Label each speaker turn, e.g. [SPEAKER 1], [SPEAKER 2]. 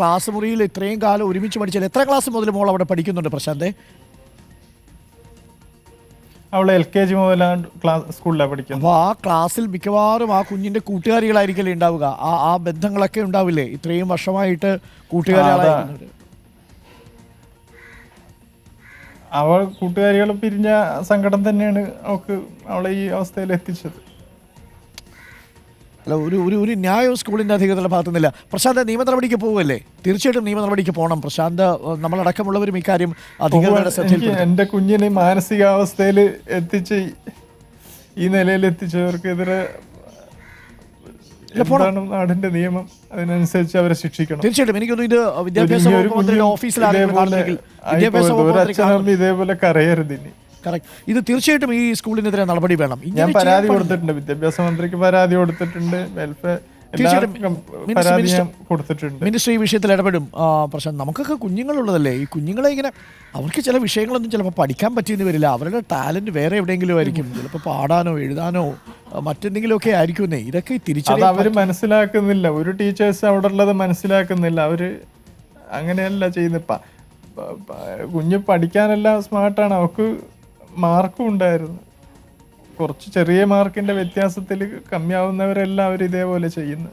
[SPEAKER 1] Class മുറിയിൽ ഇത്രയും കാലം ഒരുമിച്ച് പഠിച്ചാൽ എത്ര ക്ലാസ് മുതൽ മോൾ അവിടെ പഠിക്കുന്നുണ്ട് പ്രശാന്തേ?
[SPEAKER 2] അവൾ എൽ കെ ജി മുതലാണ് ക്ലാസ് സ്കൂളിലാണ് പഠിക്കുന്നത്.
[SPEAKER 1] അപ്പോൾ ആ ക്ലാസ്സിൽ മിക്കവാറും ആ കുഞ്ഞിന്റെ കൂട്ടുകാരികളായിരിക്കല്ലേ ഉണ്ടാവുക? ആ ആ ബന്ധങ്ങളൊക്കെ ഉണ്ടാവില്ലേ? ഇത്രയും വർഷമായിട്ട് കൂട്ടുകാരികളെ
[SPEAKER 2] അവൾ കൂട്ടുകാരികൾ പിരിഞ്ഞ സങ്കടം തന്നെയാണ് അവൾക്ക് അവളെ ഈ അവസ്ഥയിൽ എത്തിച്ചത്.
[SPEAKER 1] അല്ല ഒരു ഒരു ഒരു ന്യായവും സ്കൂളിന്റെ അധികൃതരുടെ ഭാഗത്തു നിന്നില്ല പ്രശാന്ത് നിയമ നടപടിക്ക് പോകുമല്ലേ തീർച്ചയായിട്ടും നിയമ നടപടിക്ക് പോകണം പ്രശാന്ത് നമ്മളടക്കമുള്ളവരും ഇക്കാര്യം അധികൃതരുടെ ശ്രദ്ധയിൽ
[SPEAKER 2] എന്റെ കുഞ്ഞിനെ മാനസികാവസ്ഥയിൽ എത്തിച്ച് ഈ നിലയിൽ എത്തിച്ചവർക്കെതിരെ നാടിന്റെ നിയമം? അതിനനുസരിച്ച് അവരെ ശിക്ഷിക്കണം.
[SPEAKER 1] തീർച്ചയായിട്ടും. എനിക്കൊന്നും ഇത് വിദ്യാഭ്യാസ വകുപ്പ് മന്ത്രിയുടെ ഓഫീസിലാണ് വിദ്യാഭ്യാസ. വകുപ്പ്
[SPEAKER 2] ഇതേപോലെ കരയരുത് ഇനി.
[SPEAKER 1] കറക്റ്റ് ഇത് തീർച്ചയായിട്ടും ഈ സ്കൂളിനെതിരെ നടപടി വേണം.
[SPEAKER 2] ഞാൻ പരാതി കൊടുത്തിട്ടുണ്ട്. വിദ്യാഭ്യാസ മന്ത്രിക്ക് പരാതി കൊടുത്തിട്ടുണ്ട്. വെൽഫെയർ
[SPEAKER 1] മിനിസ്റ്റർ- ഈ വിഷയത്തിൽ ഇടപെടും. പ്രശ്നം നമുക്കൊക്കെ കുഞ്ഞുങ്ങളുള്ളതല്ലേ? ഈ കുഞ്ഞുങ്ങളെ ഇങ്ങനെ അവർക്ക് ചില വിഷയങ്ങളൊന്നും ചിലപ്പോൾ പഠിക്കാൻ പറ്റിയെന്ന് വരില്ല. അവരുടെ ടാലന്റ് വേറെ എവിടെയെങ്കിലും ആയിരിക്കും. ചിലപ്പോൾ പാടാനോ എഴുതാനോ മറ്റെന്തെങ്കിലും ഒക്കെ ആയിരിക്കുന്നേ ഇതൊക്കെ തിരിച്ചു
[SPEAKER 2] അവർ മനസ്സിലാക്കുന്നില്ല. ഒരു ടീച്ചേഴ്സ് അവിടെ ഉള്ളത് മനസ്സിലാക്കുന്നില്ല. അവർ അങ്ങനെയല്ല ചെയ്യുന്നിപ്പ കുഞ്ഞ് പഠിക്കാനെല്ലാം സ്മാർട്ടാണ് അവക്ക് മാർക്കും ഉണ്ടായിരുന്നു. കുറച്ച് ചെറിയ മാർക്കിന്റെ വ്യത്യാസത്തിൽ കമ്മിയാവുന്നവരെല്ലാം അവർ ഇതേപോലെ ചെയ്യുന്നു.